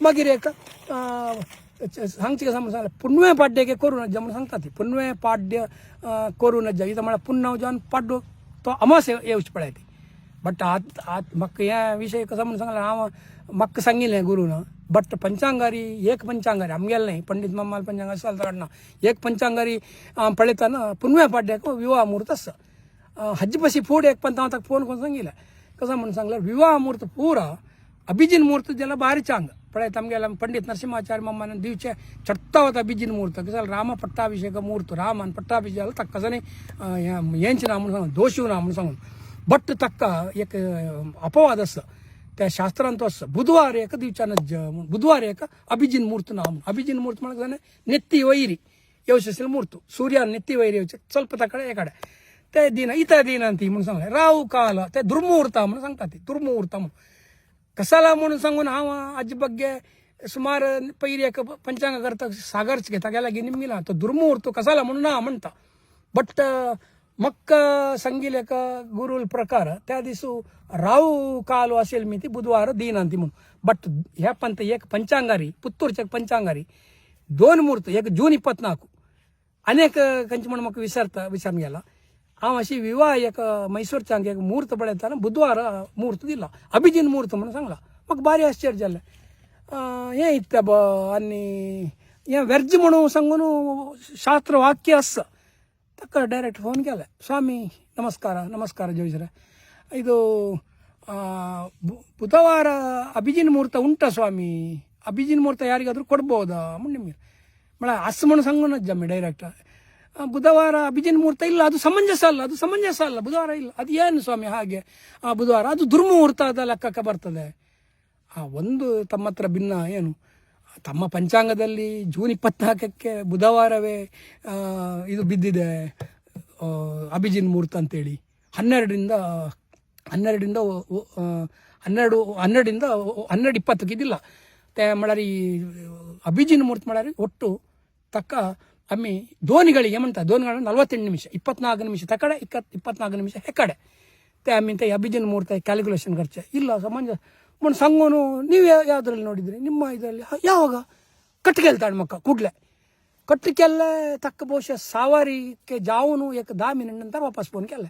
मागीर एक सांगचे कसं म्हणून सांगलं पाड्याक करू नजा म्हणून सांगता पाड्य करू नजा इथं म्हणा पुन्हा जाऊन पाड्डो तो अमास येऊच पडायची बट आत आत म्हाका ह्या विशय कसो म्हणून सांगला हांव म्हाका बट पंचांगारी एक पंचांगारी आमगेले न्ही पंडीत मम्माल पंचांगारी आसा काडना एक पंचांगारी पळयतना पुनवे पाड्याक विवाह मुहूर्त आसा हज्ज पशी फ़ूड एक पंत हांव फ़ोन करून सांगिल्लें कसं म्हणून सांगल्यार विवाह मुहूर्त पुरा अभिजीन मुहूर्त जाल्यार भारी चांग पळयत आमगेला पंडीत नरसिंहाचार्य मम्मान दिवचे चडटा वता अभिजीन मुहूर्त कसं रामा पट्टाभिषेक मुहूर्त रामान पट्टाभिषेक जाला ताका कसं न्ही हेंच ना म्हणून सांगून दोशू ना म्हणून सांगून बट ताका एक अं, अपवाद आसा त्या शास्त्रांत तो आसा बुधवार एक दिवच्यानच बुधवार एक अभिजीन मुहूर्त ना म्हणून अभिजीन मुहूर्त म्हणजे कसं न्ही, नेत्ती वैरी येवशें मुहूर्त सूर्यान नेत्ती वैरी येवचे ಸ್ವಲ್ಪ ತಕಡೆ ಎಕಡೆ ते दिन इतर दिन ती म्हणून सांगले राहू काल ते दुर्मुहूर्त म्हणून सांगता ती दुर्मुहूर्त म्हणून कसाला म्हणून सांगून हा आजी बग्गे सुमार पैरी एक पंचांग करता सागरच घेता गेला गे निम्मिला. तो दुर्मूर तो कसाला म्हणून ना म्हणता. बट मक्क संगील एक गुरुल प्रकार त्या दिसू राहू काल असेल मी ती बुधवार दिनांती म्हणून. बट ह्या पंत एक पंचांगारी पुत्तूरच्या पंचांगारी दोन मूर्त एक जून इपत्नाकू. अनेक कंच म्हणून मग विसरता विचार गेला. ಆ ಶಿ ವಿವಾಹ ಮೈಸೂರು ಚಾಂಗೆ ಮುಹೂರ್ತ ಬೆಳೆತಾನೆ ಬುಧವಾರ ಮುಹೂರ್ತದಿಲ್ಲ ಅಭಿಜಿನ್ ಮುಹೂರ್ತ ಮನ ಸಂಗಲ ಮಗ ಭಾರಿ ಆಶ್ಚರ್ಯ ಅಲ್ಲ. ಏ ಇತ್ತ ಬ, ಅನ್ನಿ, ಏ ವ್ಯರ್ಜ್ ಮಣು ಸಂಗನು ಶಾಸ್ತ್ರ ವಾಕ್ಯ ಅಸ್ಸ. ತಕ್ಕ ಡೈರೆಕ್ಟ್ ಫೋನ್ಗೆ ಅಲ್ಲ. ಸ್ವಾಮಿ, ನಮಸ್ಕಾರ ನಮಸ್ಕಾರ ಜೋಯಿಸ್ರೆ. ಇದು ಬುಧವಾರ ಅಭಿಜಿನ್ ಮುಹೂರ್ತ ಉಂಟ ಸ್ವಾಮಿ. ಅಭಿಜಿನ್ ಮುಹೂರ್ತ ಯಾರಿಗಾದರೂ ಕೊಡ್ಬೋದಾ? ನಿಮಗೆ. ಮಳ ಅಸ್ಮಣ ಸಂಗನ ಜಮ್ಮಿ ಡೈರೆಕ್ಟ್ ಬುಧವಾರ ಅಭಿಜಿನ್ ಮುಹೂರ್ತ ಇಲ್ಲ, ಅದು ಸಮಂಜಸ ಅಲ್ಲ, ಅದು ಸಮಂಜಸ ಅಲ್ಲ, ಬುಧವಾರ ಇಲ್ಲ. ಅದು ಏನು ಸ್ವಾಮಿ, ಹಾಗೆ? ಆ, ಬುಧವಾರ. ಅದು ದುರ್ಮುಹೂರ್ತದ ಲೆಕ್ಕಕ್ಕೆ ಬರ್ತದೆ. ಆ, ಒಂದು ತಮ್ಮ ಹತ್ರ ಭಿನ್ನ ಏನು? ತಮ್ಮ ಪಂಚಾಂಗದಲ್ಲಿ ಜೂನ್ ಇಪ್ಪತ್ನಾಲ್ಕಕ್ಕೆ ಬುಧವಾರವೇ ಇದು ಬಿದ್ದಿದೆ ಅಭಿಜಿನ್ ಮುಹೂರ್ತ ಅಂತೇಳಿ. ಹನ್ನೆರಡರಿಂದ ಹನ್ನೆರಡರಿಂದ ಹನ್ನೆರಡು ಹನ್ನೆರಡರಿಂದ ಹನ್ನೆರಡು ಇಪ್ಪತ್ತಕ್ಕೆ ಇದಿಲ್ಲ. ಮಳರಿ ಅಭಿಜಿನ್ ಮುಹೂರ್ತ ಮಳರಿ ಒಟ್ಟು ತಕ್ಕ ಅಮ್ಮಿ ಧೋನಿಗಳಿಗೆ ಏಮಂತ ಧೋನಿಗಳು ನಲವತ್ತೆಂಟು ನಿಮಿಷ, ಇಪ್ಪತ್ನಾಲ್ಕು ನಿಮಿಷ, ತಕಡೆ ಇಕ್ಕತ್ ಇಪ್ಪತ್ನಾಲ್ಕು ನಿಮಿಷ ಹೆಕ್ಕಡೆ ತೆ ಅಮ್ಮಿಂತ ಅಭಿಜನ್ ಮೂರ್ತ ಕ್ಯಾಲ್ಕುಲೇಷನ್ ಖರ್ಚು. ಇಲ್ಲ ಸಮಂಜ ಮೊನ್ನೆ ಸಂಘನು, ನೀವು ಯಾವುದ್ರಲ್ಲಿ ನೋಡಿದ್ರಿ? ನಿಮ್ಮ ಇದರಲ್ಲಿ ಯಾವಾಗ? ಕಟ್ಟಿಗೆಲ್ತಾಳೆ ಮಕ್ಕ, ಕೂಡ್ಲೆ. ಕಟ್ಟಿಗೆಲ್ಲ ತಕ್ಕ ಬಹುಶಃ ಸಾವಾರಿಗೆ ಜಾವನು ಯಾಕೆ ದಾಮಿ ನಂತರ ವಾಪಸ್ ಫೋನ್ ಕೆಲ್ಲ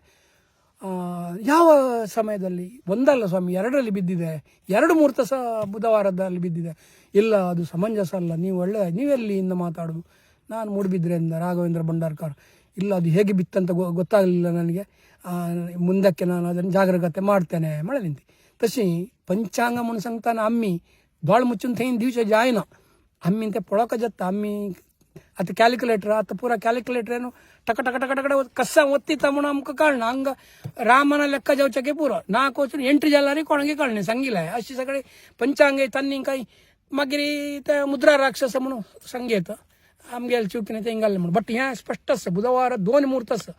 ಯಾವ ಸಮಯದಲ್ಲಿ? ಒಂದಲ್ಲ ಸ್ವಾಮಿ, ಎರಡರಲ್ಲಿ ಬಿದ್ದಿದೆ. ಎರಡು ಮೂರ್ತ ಸಹ ಬುಧವಾರದಲ್ಲಿ ಬಿದ್ದಿದೆ. ಇಲ್ಲ, ಅದು ಸಮಂಜಸ ಅಲ್ಲ. ನೀವು ಒಳ್ಳೆ, ನೀವೆಲ್ಲಿ ಇಂದ ಮಾತಾಡೋದು? ನಾನು ಮೂಡುಬಿದ್ರೆ ಅಂದ ರಾಘವೇಂದ್ರ ಭಂಡಾರ್ಕರ್. ಇಲ್ಲ, ಅದು ಹೇಗೆ ಬಿತ್ತಂತ ಗೊ, ಗೊತ್ತಾಗಲಿಲ್ಲ ನನಗೆ. ಮುಂದಕ್ಕೆ ನಾನು ಅದನ್ನು ಜಾಗ್ರತೆ ಮಾಡ್ತೇನೆ. ಮಳಲಿಂತಿ ತಸಿ ಪಂಚಾಂಗ ಮುನ್ಸಂತಾನ ಅಮ್ಮಿ ಭಾಳ ಮುಚ್ಚುಂತ ಹಿಂದೆ ದಿವಸ ಜಾಯಿನ. ಅಮ್ಮಿಂತೆ ಪೊಳಕ ಜತ್ತ, ಅಮ್ಮಿ ಅತ್ತ ಕ್ಯಾಲ್ಕುಲೇಟ್ರ್ ಅತ್ತ ಪೂರ ಕ್ಯಾಲ್ಕುಲೇಟರ್ ಏನು, ಟಕ ಟಕ ಟಕ ಟಕ ಕಸ ಒತ್ತಿ ತಮ್ಮಣ ಅಮ್ಕ ಕಾಣ ಹಂಗ ರಾಮನ ಲೆಕ್ಕ ಜವಚಕ್ಕೆ ಪೂರ. ನಾಲ್ಕು ವರ್ಷ ಎಂಟು ಜಲ್ಲಾರಿ ಕೊಣಗೆ ಕಾಣನೆ ಸಂಗಿಲ. ಅಷ್ಟು ಸಗಡೆ ಪಂಚಾಂಗ ತನ್ನಿಂಕಾಯಿ ಮಗಿರಿ ಮುದ್ರಾ ರಾಕ್ಷಸಮನು ಸಂಗೀತ. आमगेल चुकी नाही ते इंगाल बट ह्या स्पष्ट असं. बुधवार दोन मुहूर्त असं.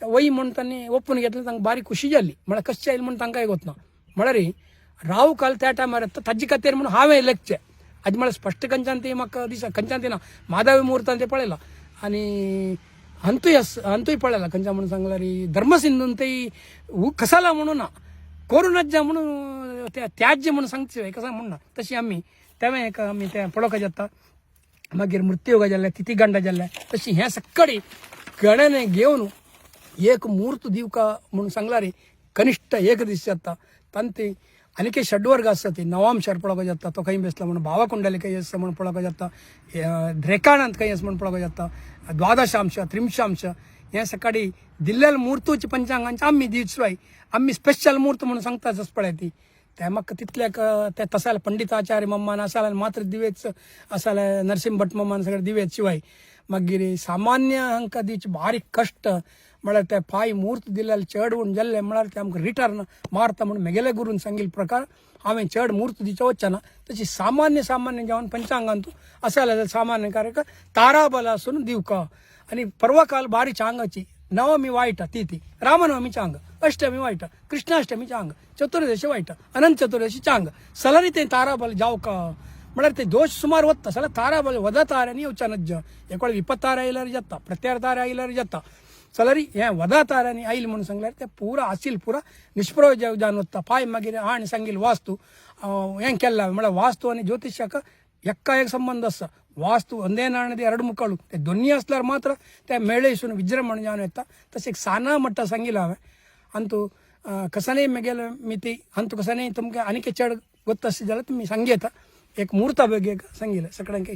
त्या वही म्हणून त्यांनी ओपन घेतलं त्यांना बारीक खुशी झाली. म्हणा कशी येईल म्हणून त्यांना काय होत ना म्हणा रे राहू काल त्या टायमार ताजी खातेर म्हणून हा वेळ आज आधी मला स्पष्ट कंचा ते मग दिसा कंचा ते ना. माधव मुहूर्त ते पळेला आणि हंतू अस हंतू पळेला कंचा म्हणून सांगला रे धर्मसिंधून ते कसाला म्हणून ना. कोरोनाच ज्या म्हणून त्याज्य म्हणून सांगतो कसा म्हणून ना. तशी आम्ही त्यावेळी एक आम्ही त्या पळोका जाता मागीर मृत्यूग जाल्ले तिथी गंडा जाल्ले तशी हे सकाळी गणने घेवन एक मुहूर्त दिवका म्हणून सांगला रे कनिष्ठ एक दीस जाता तांती आनी षडवर्ग आसता ती नवामशार पळोवका जाता तो खंय बेसला म्हणून भावा कुंडली काही आसा म्हणून पळोवका जाता ध्रेकाणांत काही आसा म्हणून पळोवपाक जाता द्वादशांश त्रिमशांश हे सकाळी दिल्लेल्या मुहूर्तूची पंचांगांची आम्ही दिवचवाय आम्ही स्पेशल मुहूर्त म्हणून सांगताच पळय ती ते म्हाका त्या ते तसाले पंडिताचार्य मम्मान आसाले मात्र दिवेच आसाले नरसिंह भट मम्मान सगळे दिवेच शिवाय. मागीर सामान्य हांकां दिवचे बारीक कश्ट म्हळ्यार ते पाय मुहूर्त दिलेले चड उण जाल्ले म्हळ्यार ते आमकां रिटर्न मारता म्हणून मेगेले गुरून सांगिल्ले प्रकार. हांवें चड मुहूर्त दिवचे ना तशी सामान्य सामान्य जेवण पंचांगांतू आसाले जाल्यार सामान्य कारक तारा बला आसून दिवका. आनी पर्व काल बारी चांगाची. ನವಮಿ ವಾಯಿಟ ತೀತಿ ರಾಮನವಮಿ ಚಾಂಗ್ ಅಷ್ಟಮಿ ವಾಯಿಟ ಕೃಷ್ಣಾಷ್ಟಮಿ ಚಾಂಗ್ ಚತುರ್ದಶಿ ವಾಯಿಟ ಅನಂತ ಚತುರ್ದಶಿ ಚಾಂಗ್ ಸಲರಿತೆ ತಾರಾಬಲ್ ಜಾವಕ ಮಾಡತ್ತೆ ದೋಷ ಸುಮಾರು ಒತ್ತ ಸಲ ತಾರಾಬಲ್ ಒದ ತಾರ ನೀವು ಚನಜ್ಜ ಯಾಕೊಳಗೆ ಇಪ್ಪತ್ತಾರ ಐಲರಿ ಜತ್ತ ಪ್ರತ್ಯಾರ ತಾರ ಐಲರಿ ಜತ್ತ ಸಲರಿ ಏ ವದಾ ತಾರನಿ ಐಲ್ ಮುನ್ ಸಂಗ್ಲಾರ್ತೆ ಪೂರ ಅಸಿಲ್ ಪೂರ ನಿಷ್ಪ್ರಯೋಜಾನೊತ್ತ ಪಾಯ್ ಮಗಿರೆ ಆಣ್ ಸಂಗಿಲ್ ವಾಸ್ತು ಏನ್ ಕೆಲ್ಲ ಮಳ ವಾಸ್ತು ಅನಿ ಜ್ಯೋತಿಷ್ಯಕ ಎಕ್ಕಾಯಕ್ಕೆ ಸಂಬಂಧಸ್ಸ म्हळ्यार वास्तू आनी ज्योतिशाक एका एक संबंध आसा वास्तू ಒಂದೇ ನಾಣ್ಯದ ಎರಡು ಮುಖಗಳು ते दोन्ही असल्यार मात्र त्या मेळेसून विजृंभण जावन येता तशें एक साना म्हणटा सांगिल्लें हांवें अंतू कसानय म्हगेलो मिती अंतू कसानय तुमकां आनीक चड ಗೊತ್ತು ಅಷ್ಟು जाल्यार तुमी सांगी येता एक मुहूर्ता ಬಗ್ಗೆ सांगिल्लें सगळ्यांक